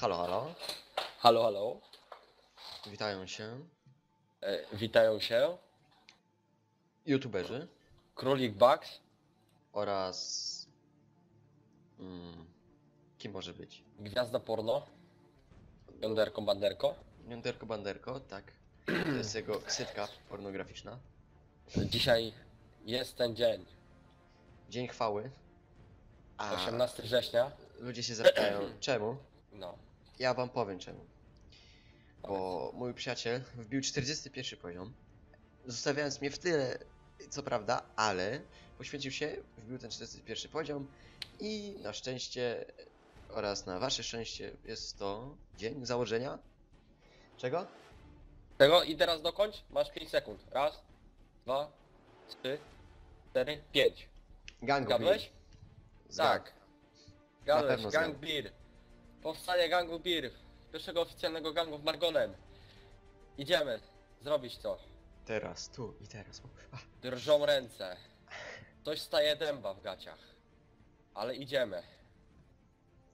Halo, halo. Halo, halo. Witają się. E, witają się. Youtuberzy. Królik Bugs, oraz... Mm, kim może być? Gwiazda Porno, Jąderko Banderko. Jąderko Banderko, tak. To jest jego ksywka pornograficzna. Dzisiaj jest ten dzień, Dzień chwały. A 18 września. ludzie się zapytają, czemu? No, Ja wam powiem czemu. Bo mój przyjaciel wbił 41 poziom, zostawiając mnie w tyle, co prawda, ale poświęcił się, wbił ten 41 poziom i na szczęście oraz na wasze szczęście jest to dzień założenia. Czego? Tego i teraz dokończ, masz 5 sekund. Raz, dwa, trzy, cztery, pięć. Gangu Gadłeś? Tak. Gadłeś, pewno Gang Beer. Powstanie gangu Beer. Pierwszego oficjalnego gangu w Margonem. Idziemy, zrobić to. Teraz, tu i teraz. A, Drżą ręce. Coś staje dęba w gaciach. Ale idziemy.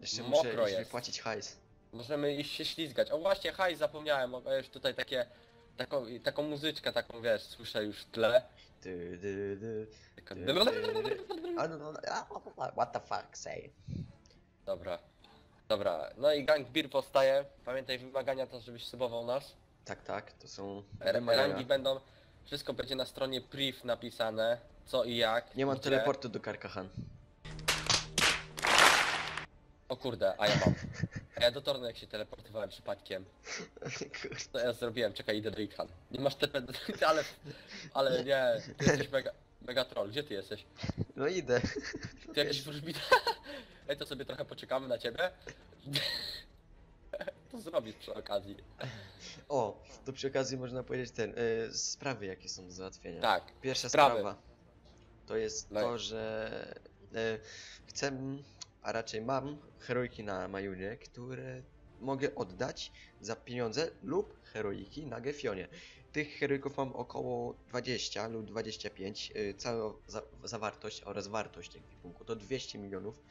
Jeszcze Mokro muszę jest. wypłacić hajs. Możemy iść się ślizgać. O właśnie, haj, zapomniałem. O, już tutaj takie... Taką, taką muzyczkę, taką wiesz, słyszę już w tle. Taka... A, no, no, a, What the fuck, say? Dobra. Dobra, no i gang Beer powstaje. Pamiętaj wymagania to, żebyś subował nas. Tak, tak, to są. Rangi będą... Wszystko będzie na stronie priv napisane. Co i jak. Nie mam gdzie. teleportu do Karkahan. Kurde, a ja mam. A ja do Torny jak się teleportowałem przypadkiem. To ja zrobiłem, czekaj, idę do Ikhan. Nie masz TP, ale... Ale nie, ty jesteś mega... Mega troll, gdzie ty jesteś? No idę. Ty jakiś wróżbita? Ej, to sobie trochę poczekamy na ciebie. To zrobisz przy okazji. O, to przy okazji można powiedzieć ten, y, sprawy jakie są do załatwienia. Tak, Pierwsza sprawy. sprawa to jest No. to, że y, chcę, a raczej mam heroiki na Majunie, które mogę oddać za pieniądze lub heroiki na Gefionie. Tych heroików mam około 20 lub 25. y, Cała za zawartość oraz wartość ekwipunku to 200 milionów.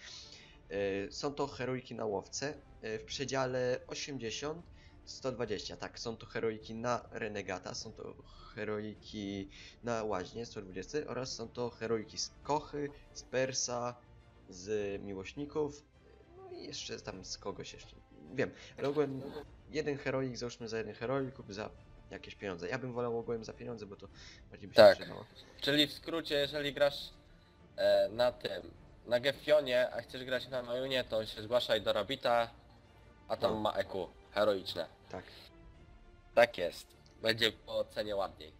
Y, Są to heroiki na łowce y, w przedziale 80 120, tak, są to heroiki na Renegata, są to heroiki na Łaźnie 120 oraz są to heroiki z Kochy, z Persa, z Miłośników, no i jeszcze tam z kogoś jeszcze, wiem, ale ogółem jeden heroik załóżmy za jeden heroik lub za jakieś pieniądze. Ja bym wolał ogółem za pieniądze, bo to bardziej by się Tak. przydało. Czyli w skrócie, jeżeli grasz e, na tym, na Gefionie, a chcesz grać na Majunie, to się zgłaszaj do Rabita, a tam No. ma EQ, heroiczne. Tak. Tak jest. Będzie po cenie ładniej.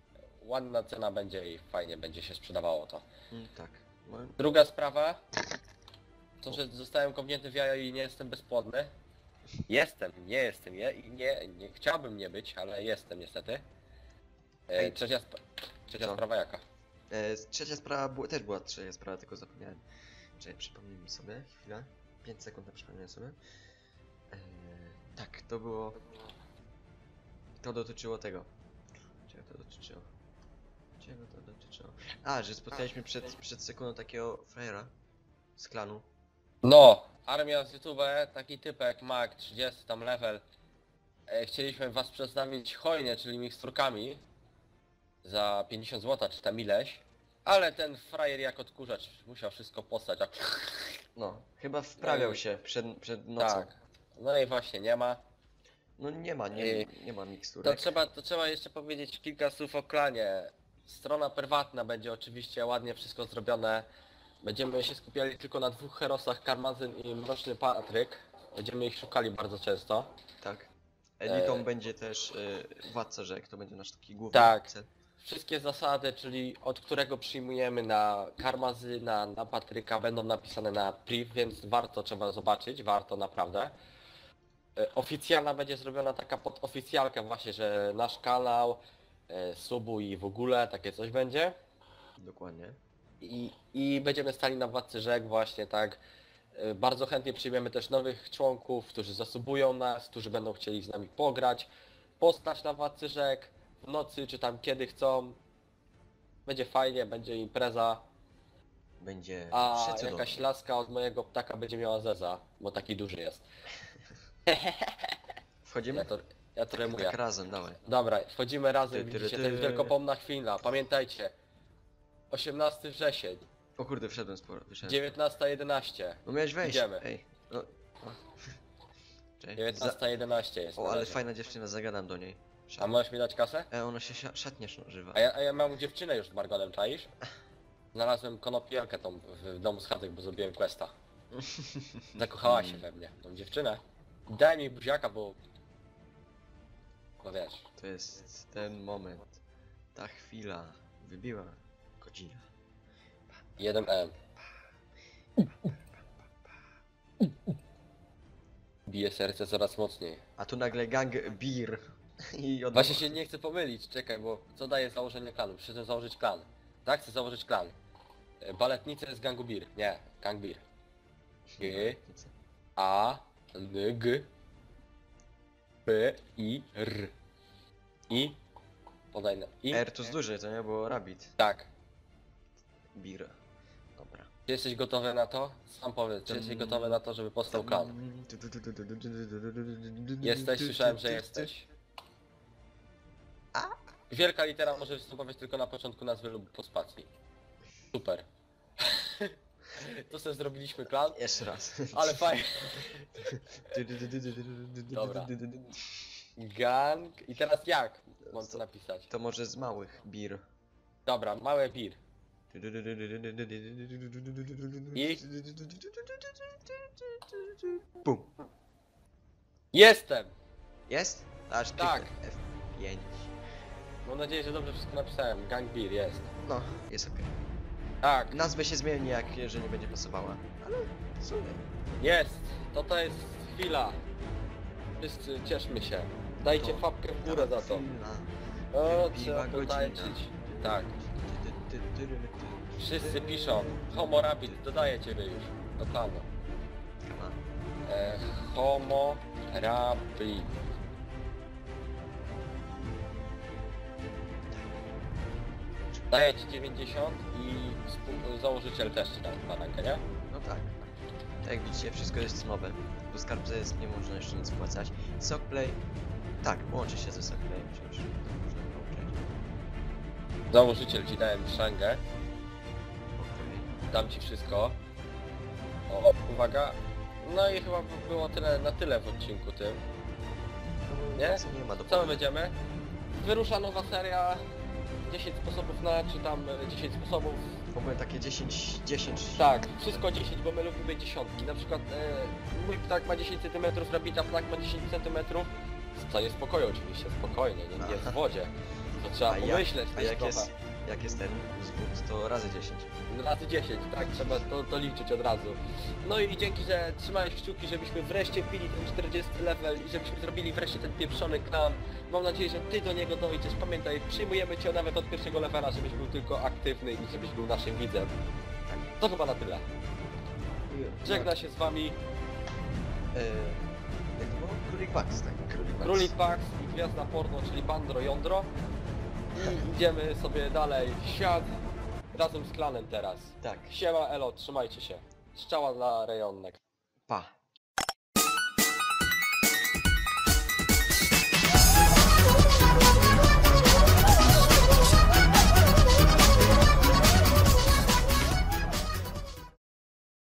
Ładna cena będzie i fajnie będzie się sprzedawało to. Mm, tak. Druga sprawa, to że zostałem kopnięty w jajo i nie jestem bezpłodny. Jestem, nie jestem, je, i nie, nie chciałbym nie być, ale jestem niestety. E, Ej. trzecia, sp- trzecia Co? sprawa jaka? E, trzecia sprawa też była trzecia sprawa, tylko zapomniałem. Czekaj, przypomnij mi sobie, chwilę. 5 sekund na przypomnienie sobie. E, tak, to było... To dotyczyło tego. Czego to dotyczyło? Czego to dotyczyło? A, że spotkaliśmy przed, przed sekundą takiego frajera z klanu. No, armia z YouTube, taki typek Mac, 30 tam level. E, chcieliśmy was przedstawić hojnie, czyli miksturkami za 50 zł, czy tam ileś. Ale ten frajer jak odkurzacz musiał wszystko postać, a... No, chyba wprawiał No się przed, przed nocą. Tak. No i właśnie nie ma. No nie ma, nie, Ej. nie ma To miksturek. trzeba, to trzeba jeszcze powiedzieć kilka słów o klanie. Strona prywatna będzie oczywiście ładnie wszystko zrobione. Będziemy się skupiali tylko na dwóch herosach, Karmazyn i Mroczny Patryk. Będziemy ich szukali bardzo często. Tak. Elitą E, będzie też y, Władca Rzek, to będzie nasz taki główny Tak. cel. Wszystkie zasady, czyli od którego przyjmujemy na Karmazyna, na Patryka będą napisane na priv, więc warto trzeba zobaczyć, warto naprawdę. E, Oficjalna będzie zrobiona taka pod oficjalkę właśnie, że nasz kanał, e, subu i w ogóle takie coś będzie. Dokładnie. I, I będziemy stali na Władcy Rzek właśnie tak Y, Bardzo chętnie przyjmiemy też nowych członków, którzy zasubują nas, którzy będą chcieli z nami pograć, postać na Władcy Rzek, w nocy czy tam kiedy chcą. Będzie fajnie, będzie impreza, Będzie a przecudownie. jakaś laska od mojego ptaka będzie miała zeza, bo taki duży jest. Wchodzimy? Ja to, ja to tak, remuję. tak razem, dawaj. Dobra, wchodzimy razem, Ty, ty, widzicie, ty. to jest wielkopomna chwila, pamiętajcie. 18 wrzesień, O kurde, wszedłem sporo. Wyszedłem. 19.11. No miałeś wejść. Idziemy. Ej. No. o. Czekaj. 19.11 jest. Za... na O, ale razie. fajna dziewczyna, zagadam do niej. Szat... A możesz mi dać kasę? E, ona się sia- szatnie używa. A ja, a ja mam dziewczynę już z Margonem, czaisz? Znalazłem konopielkę tą w domu z chatek, bo zrobiłem questa. Zakochała się we mnie, tą dziewczynę. Daj mi buziaka, bo... Bo wiesz, To jest ten moment. Ta chwila wybiła godzina. 1M. Bije serce coraz mocniej. A tu nagle gang beer. I od... Właśnie się nie chcę pomylić, czekaj, bo co daje założenie klanu? Przyszedłem założyć klan. Tak, chcę założyć klan. E, Baletnicy z gangu Bir. Nie, gang Bir. G, A, N, G, P, I, R. I, podaj na I. R to z duży, to nie było rabbit. Tak. Beer. Dobra. Czy jesteś gotowy na to? Sam powiedz, czy jesteś gotowy na to, żeby powstał klan? Jesteś, słyszałem, że jesteś. Wielka litera może występować tylko na początku nazwy lub po spacji. Super. To sobie zrobiliśmy klan, Jeszcze raz. ale fajnie. Dobra. Gang. I teraz jak mam to napisać? To może z małych beer. Dobra, małe bir. I? Bum. Jestem! Jest? Aż Tak. kliknę F5. Mam nadzieję, że dobrze wszystko napisałem. Gang jest. No, jest okej. Tak, Nazwę się zmieni, jak że nie będzie pasowała. Ale w sumie. jest. To to jest chwila. Wszyscy cieszmy się. Dajcie To fapkę w górę za to. chwila. O, trzeba godzina. potańczyć. Tak. Ty, ty, ty, ty, ty. Wszyscy piszą. Homo Rabbit, dodaję ciebie już. Do planu. E, homo Rabbit. Daję ci 90 i współ- założyciel też ci dam na rękę, nie? No tak. Tak jak widzicie, wszystko jest nowe. Do skarbca jest, nie można jeszcze nic wpłacać. Sockplay. Tak, łączy się ze Sockplayem przecież. Założyciel ci dałem szangę, Okej. dam ci wszystko. O, uwaga. No i chyba by było tyle na tyle w odcinku tym. No, Nie? więcej nie ma do Co my będziemy? Wyrusza nowa seria. 10 sposobów na, czy tam e, 10 sposobów. W ogóle takie 10, 10. Tak, wszystko 10, bo my lubimy dziesiątki. Na przykład e, mój ptak ma 10 cm, rabita ptak ma 10 cm. W stanie spokoju oczywiście, spokojnie, nie, nie jest w wodzie. To trzeba jak, pomyśleć a też jak trochę. jest, jak jest ten zwód, to razy 10. Razy 10, tak, trzeba to, to liczyć od razu. No i dzięki, że trzymałeś kciuki, żebyśmy wreszcie pili ten 40 level i żebyśmy zrobili wreszcie ten pieprzony klan. Mam nadzieję, że ty do niego dojdziesz. Pamiętaj, przyjmujemy cię nawet od pierwszego levela, żebyś był tylko aktywny i żebyś był naszym widzem. To chyba na tyle. Żegna się z wami E, jak to było? Królik Pax, tak? Królik Pax. Królik Pax i Gwiazda Porno, czyli Bandro Jądro. I idziemy sobie dalej świat razem z klanem teraz. Tak. Siema Elo, trzymajcie się. Strzała dla rejonek. Pa.